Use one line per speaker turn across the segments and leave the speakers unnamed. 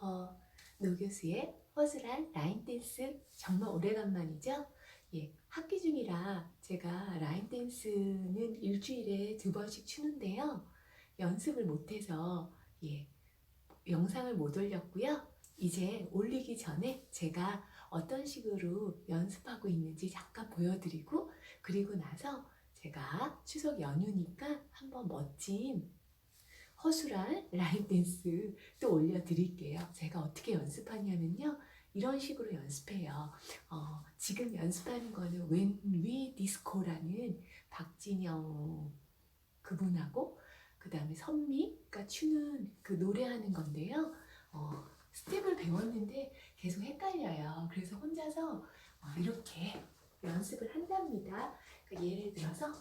어, 노 교수의 허술한 라인 댄스 정말 오래간만이죠? 예, 학기 중이라 제가 라인 댄스는 일주일에 두 번씩 추는데요. 연습을 못해서 예, 영상을 못 올렸고요. 이제 올리기 전에 제가 어떤 식으로 연습하고 있는지 잠깐 보여드리고 그리고 나서 제가 추석 연휴니까 한번 멋진 허술한 라인 댄스 또 올려드릴게요. 제가 어떻게 연습하냐면요. 이런 식으로 연습해요. 어, 지금 연습하는 거는 When We Disco라는 박진영 그분하고 그 다음에 선미가 추는 그 노래하는 건데요. 어, 스텝을 배웠는데 계속 헷갈려요. 그래서 혼자서 어, 이렇게 연습을 한답니다. 그러니까 예를 들어서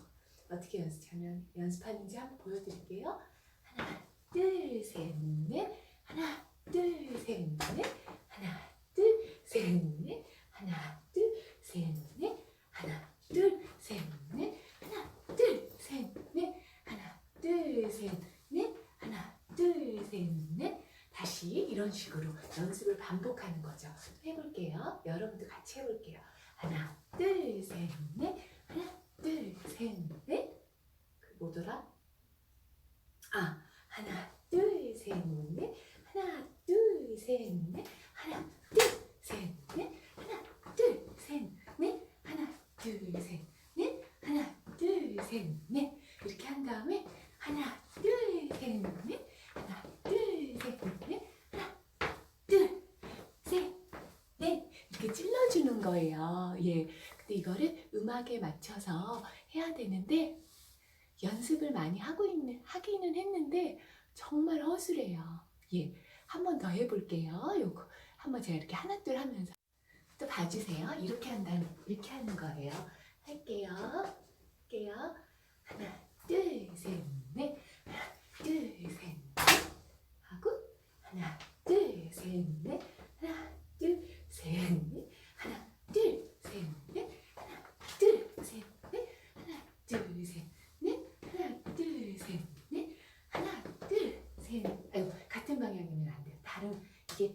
어떻게 연습하면 연습하는지 한번 보여드릴게요. 하나, 둘, 셋, 넷. 하나, 둘, 셋, 넷. 하나, 둘, 셋, 넷. 하나, 둘, 셋, 넷. 하나, 둘, 셋, 넷. 하나, 둘, 셋, 넷. 하나, 둘, 셋, 넷. 하나, 둘, 셋, 넷. 다시 이런 식으로 연습을 반복하는 거죠. 해볼게요. 여러분도 같이 해볼게요. 하나, 둘, 셋, 넷. 하나, 둘, 셋, 넷. 그 뭐더라? 아, 하나, 둘, 셋, 넷. 하나, 둘, 셋, 넷. 하나, 둘, 셋, 넷. 하나, 둘, 셋, 넷. 하나, 둘, 셋, 넷. 하나, 둘, 셋, 넷. 이렇게 한 다음에 하나, 둘, 셋, 넷. 하나, 둘, 셋, 넷. 하나, 둘, 셋, 넷. 이렇게 찔러주는 거예요. 예. 근데 이거를 음악에 맞춰서 해야 되는데 연습을 많이 하고 있는 하기는 했는데 정말 허술해요. 예, 한 번 더 해볼게요. 요거 한번 제가 이렇게 하나 둘 하면서 또 봐주세요. 이렇게 한다는 이렇게 하는 거예요. 할게요. 할게요. 하나 둘 셋넷 하나 둘셋넷 하고 하나 둘셋넷 하나 둘셋넷 하나 둘셋넷 하나 둘셋넷 하나 둘셋 넷, 하나, 둘, 셋, 넷, 하나, 둘, 셋. 아유, 같은 방향이면 안 돼요. 다른 이게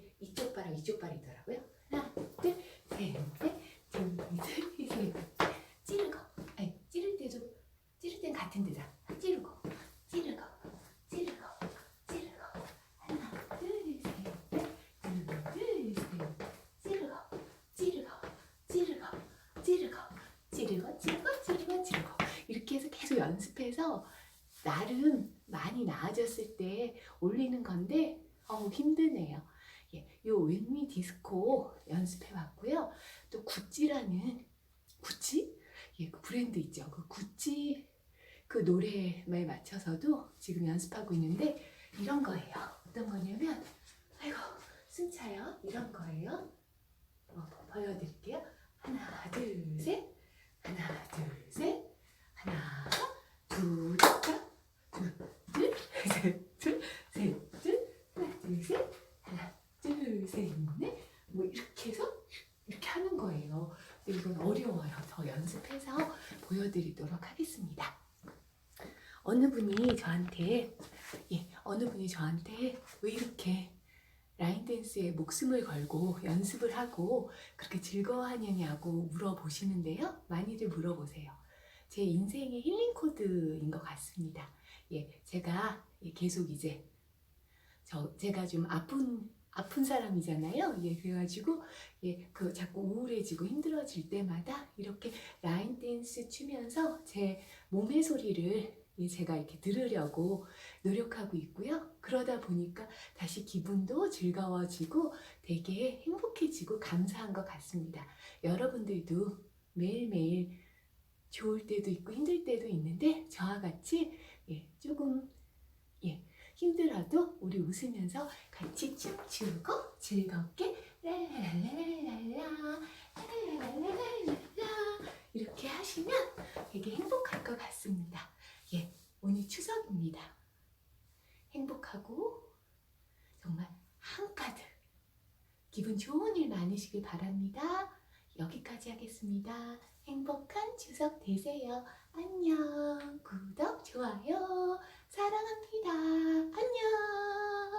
이쪽 발하고 이쪽 발이더라고요. 하나, 둘, 셋, 넷, 둘, 셋, 셋. 찌르고, 아니 찌를 때도 찌를 땐 같은 데다. 찌르고, 찌르고, 넷, 연습해서 나름 많이 나아졌을 때 올리는 건데 어우 힘드네요. 예, 요 웬미 디스코 연습해 왔고요. 또 구찌라는 구찌? 예, 그 브랜드 있죠. 그 구찌 그 노래에 맞춰서도 지금 연습하고 있는데 이런 거예요. 어떤 거냐면 아이고 숨차요. 이런 거예요. 어, 보여드릴게요. 하나, 둘, 셋. 하나, 둘, 셋. 하나, 둘, 셋, 둘, 셋, 둘, 하나, 둘, 셋, 하나, 둘, 셋, 넷. 뭐 이렇게 해서 이렇게 하는 거예요. 근데 이건 어려워요. 더 연습해서 보여드리도록 하겠습니다. 어느 분이 저한테, 예, 어느 분이 저한테 왜 이렇게 라인 댄스에 목숨을 걸고 연습을 하고 그렇게 즐거워하느냐고 물어보시는데요. 많이들 물어보세요. 제 인생의 힐링 코드인 것 같습니다. 예, 제가 예, 계속 이제 저 제가 좀 아픈 아픈 사람이잖아요. 예, 그래가지고 예, 그 자꾸 우울해지고 힘들어질 때마다 이렇게 라인 댄스 추면서 제 몸의 소리를 예, 제가 이렇게 들으려고 노력하고 있고요. 그러다 보니까 다시 기분도 즐거워지고 되게 행복해지고 감사한 것 같습니다. 여러분들도 매일매일 좋을 때도 있고 힘들 때도 있는데 저와 같이 예, 조금 예, 힘들어도 우리 웃으면서 같이 춤추고 즐겁게 랄랄랄랄라 랄랄랄랄라 이렇게 하시면 되게 행복할 것 같습니다. 예, 오늘 추석입니다. 행복하고 정말 한가득 기분 좋은 일 많으시길 바랍니다. 여기까지 하겠습니다. 행복한 추석 되세요. 안녕. 구독, 좋아요. 사랑합니다. 안녕.